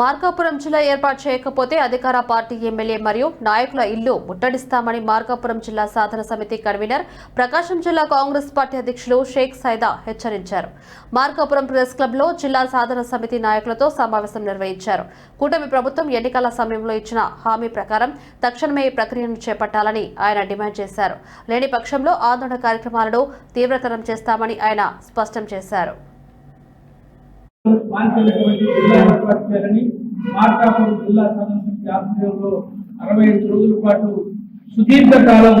మార్కాపురం జిల్లా ఏర్పాటు చేయకపోతే అధికార పార్టీ ఎమ్మెల్యే మరియు నాయకుల ఇల్లు ముట్టడిస్తామని మార్కాపురం జిల్లా సాధన సమితి కన్వీనర్ ప్రకాశం జిల్లా కాంగ్రెస్ పార్టీ అధ్యక్షులు షేక్ సైదా హెచ్చరించారు. మార్కాపురం ప్రెస్ క్లబ్లో జిల్లా సాధన సమితి నాయకులతో సమావేశం నిర్వహించారు. కూటమి ప్రభుత్వం ఎన్నికల సమయంలో ఇచ్చిన హామీ ప్రకారం తక్షణమే ఈ ప్రక్రియను చేపట్టాలని ఆయన డిమాండ్ చేశారు. లేని పక్షంలో ఆందోళన కార్యక్రమాలను తీవ్రతరం చేస్తామని ఆయన స్పష్టం చేశారు. వాంఛించినటువంటి జిల్లా ఏర్పాటు చేయాలని మార్కాపురం జిల్లా సాధన సమితి ఆధ్వర్యంలో అరవై ఐదు రోజుల పాటు సుదీర్ఘ కాలం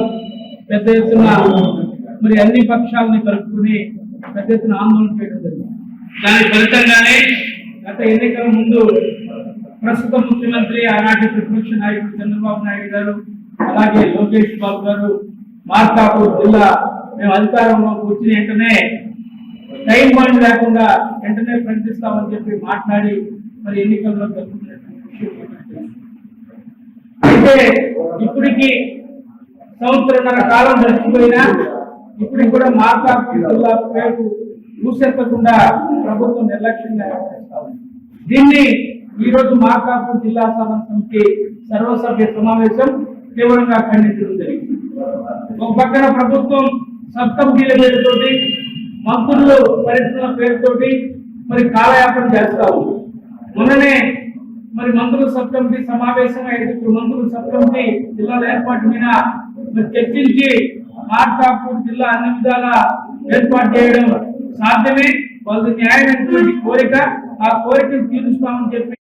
పెద్ద ఎత్తున మరి అన్ని పక్షాలని కలుపుకుని పెద్ద ఎత్తున ఆందోళన చేయడం జరిగింది. దాని ఫలితంగానే గత ఎన్నికల ముందు ప్రస్తుత ముఖ్యమంత్రి ఆనాటి ప్రతిపక్ష నాయకుడు చంద్రబాబు నాయుడు గారు అలాగే లోకేష్ బాబు గారు మార్కాపూర్ జిల్లా మేము అధికారంలోకి వచ్చిన వెంటనే టైం బాండ్ లేకుండా వెంటనే ప్రకటిస్తామని చెప్పి మాట్లాడి మరి ఎన్నికల్లో అయితే ఇప్పటికి సంవత్సరంన్నర కాలం గడిచిపోయినా ఇప్పటికి కూడా మార్కాపు జిల్లా పేరు ఊసెత్తకుండా ప్రభుత్వం నిర్లక్ష్యంగా దీన్ని ఈ రోజు మార్కాపు జిల్లా సాధన సమితి సర్వసభ్య సమావేశం తీవ్రంగా ఖండించడం జరిగింది. ఒక పక్కన ప్రభుత్వం సబ్ కమిటీల పేరుతోటి మంత్రులు పరిశ్రమల పేరుతోటి మరి కాలయాపన చేస్తా ఉంది మొన్ననే మరి మంత్రుల సబ్ కమిటీ సమావేశం ఐదుగురు మంత్రుల సబ్ కమిటీ జిల్లాల ఏర్పాటు మీద మరి చర్చించి మార్కాపూర్ జిల్లా అన్ని విధాల ఏర్పాటు చేయడం సాధ్యమే. వాళ్ళు న్యాయమైనటువంటి కోరిక. ఆ కోరికను తీరుస్తామని చెప్పి